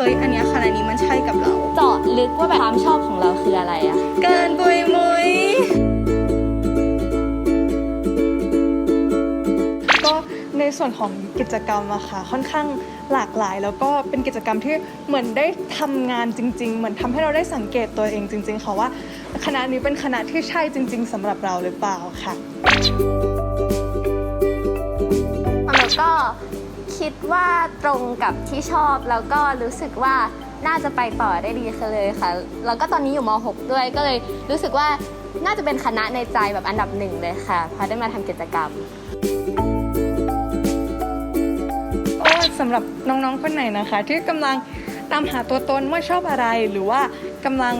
เฮ้ย อันเนี้ยคณะนี้มันใช่กับเรา เจาะลึกว่าแบบความชอบของเราคืออะไรอะเกินปุยมุยก็ในส่วนของกิจกรรมอะค่ะค่อนข้างหลากหลาย แล้วก็เป็นกิจกรรมที่เหมือนได้ทำงานจริง ๆ เหมือนทำให้เราได้สังเกตตัวเองจริง ๆ ค่ะว่าคณะนี้เป็นคณะที่ใช่จริง ๆสำหรับเราหรือเปล่าค่ะแล้วก็ คิดว่าตรงกับที่ชอบแล้วก็รู้สึกว่าน่าจะไปต่อได้ดีเลยค่ะ แล้วก็ตอนนี้อยู่ม .6 ด้วยก็เลยรู้สึกว่าน่าจะเป็นคณะในใจแบบอันดับหนึ่งเลยค่ะพราะได้มาทำกิจกรรมก็สำหรับน้องๆคนไหนนะคะ ที่กำลังตามหาตัวตนว่าชอบอะไรหรือว่า กำลัง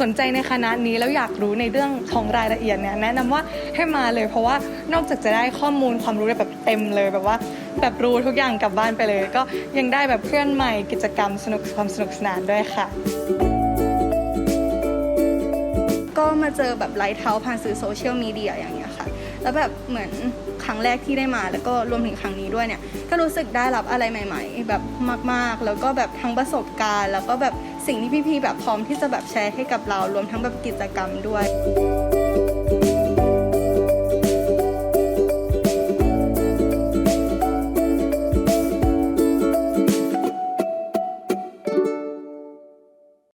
สนใจในคณะนี้แล้วอยากรู้ในเรื่องของรายละเอียดเนี่ยแนะนำว่าให้มาเลย เพราะว่านอกจากจะได้ข้อมูลความรู้แบบเต็มเลยแบบว่า แบบรู้ทุกอย่างกลับบ้านไปเลย ก็ยังได้แบบเพื่อนใหม่กิจกรรมสนุกความสนุกสนานด้วยค่ะก็มาเจอแบบไลท์เท้าผ่านสื่อโซเชียลมีเดียอย่างเงี้ยค่ะ แล้วแบบเหมือนครั้งแรกที่ได้มา แล้วก็รวมถึงครั้งนี้ด้วยเนี่ย ก็รู้สึกได้รับอะไรใหม่ ๆ แบบมาก ๆ แล้วก็แบบทั้งประสบการณ์ แล้วก็แบบสิ่งที่พี่ๆแบบพร้อมที่จะแบบแชร์ให้กับเรา รวมทั้งแบบกิจกรรมด้วย